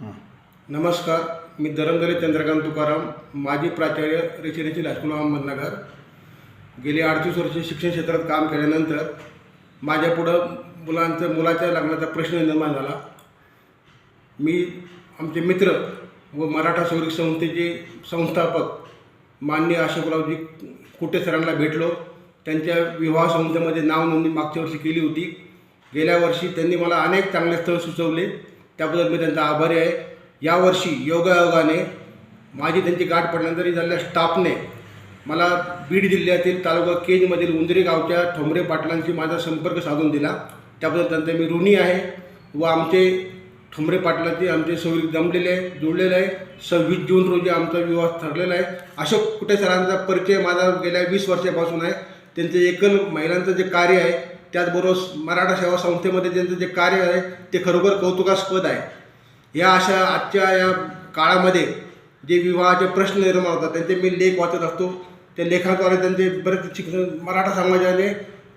नमस्कार मी धरमदले चंद्रकांत तुकाराम माजी प्राचार्य रेसिडेन्शियल हायस्कूल अहमदनगर. गेली अडतीस वर्षे शिक्षण क्षेत्रात काम केल्यानंतर माझ्यापुढं मुलांचं मुलाच्या लग्नाचा प्रश्न निर्माण झाला. मी आमचे मित्र व मराठा सौरिक संस्थेचे संस्थापक माननीय अशोकरावजी कुटे सरांना भेटलो. त्यांच्या विवाह संस्थेमध्ये नाव नोंदणी मागच्या वर्षी केली होती. गेल्या वर्षी त्यांनी मला अनेक चांगले स्थळ सुचवले. त्याबद्दल मी त्यांचा आभारी आहे. यावर्षी योगायोगाने माझी त्यांची गाठ पडल्यानंतर झालेल्या स्टाफने मला बीड जिल्ह्यातील तालुका केजमधील उंदरी गावच्या ठोंबरे पाटलांशी माझा संपर्क साधून दिला. त्याबद्दल त्यांचा मी ऋणी आहे व आमचे ठोंबरे पाटलाचे आमचे सौरिक जमलेले आहे जुळलेले आहे. सव्वीस जून रोजी आमचा विवाह ठरलेला आहे. अशोक कुटे सरांचा परिचय माझा गेल्या वीस वर्षापासून आहे. त्यांचं एकल महिलांचं जे कार्य आहे त्याचबरोबर मराठा सेवा संस्थेमध्ये त्यांचं जे कार्य आहे ते खरोखर कौतुकास्पद आहे. या अशा आजच्या या काळामध्ये जे विवाहाचे प्रश्न निर्माण होतात त्यांचे मी लेख वाचत असतो. त्या लेखाद्वारे त्यांचे बरेच शिक्षण मराठा समाजाने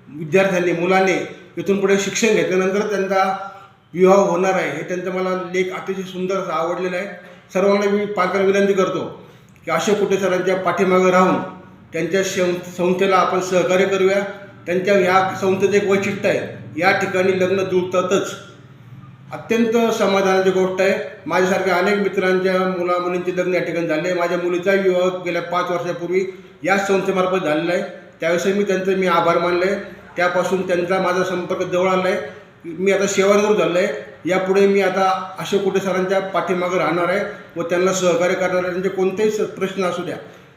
विद्यार्थ्यांनी मुलांनी इथून पुढे शिक्षण घेतल्यानंतर त्यांचा विवाह होणार आहे हे त्यांचा मला लेख अतिशय सुंदर असा आवडलेला आहे. सर्वांना मी पालकांना विनंती करतो की अशोक कुठे सरांच्या पाठीमागं राहून त्यांच्या सं संस्थेला आपण सहकार्य करूया. त्यांच्या ह्या संस्थेचं एक वैशिष्ट्य आहे. या ठिकाणी लग्न जुळतातच. अत्यंत समाधानाची गोष्ट आहे. माझ्यासारख्या अनेक मित्रांच्या मुला मुलींचे लग्न या ठिकाणी झाले. माझ्या मुलीचाही विवाह गेल्या पाच वर्षापूर्वी याच संस्थेमार्फत झालेला आहे. त्याविषयी मी त्यांचे मी आभार मानले त्यापासून त्यांचा माझा संपर्क जवळ आला आहे. मी आता सेवानिवृत्त झालो आहे. यापुढे मी आता अशोक कुठे सरांच्या पाठीमागं राहणार आहे व त्यांना सहकार्य करणार आहे. त्यांचे कोणतेही प्रश्न असू द्या.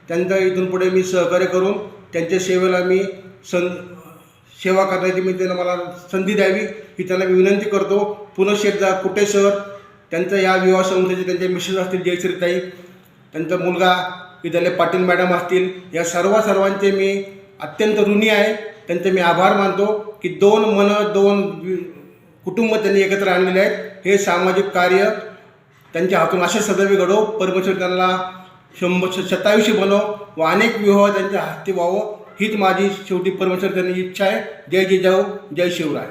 त्यांचा इथून पुढे मी सहकार्य करून त्यांच्या सेवेला मी सं सेवा करण्याची मी त्यांना मला संधी द्यावी ही त्यांना मी विनंती करतो. पुनश्च एकदा कुठे सर त्यांचं या विवाह संस्थेचे त्यांचे मिसेस असतील जयश्रीताई त्यांचा मुलगा विद्यालय पाटील मॅडम असतील या सर्व सर्वांचे मी अत्यंत ऋणी आहे. त्यांचे मी आभार मानतो की दोन मन दोन कुटुंब त्यांनी एकत्र आणलेले आहेत. हे सामाजिक कार्य त्यांच्या हातून असे सदैव घडो. परमेश्वर त्यांना शंभर शतायुषी बनव व अनेक विवाह त्यांच्या हस्ते व्हावं. हीच माझी शेवटी परमेश्वर त्यांनी इच्छा आहे. जय जिजाऊ जय शिवराय.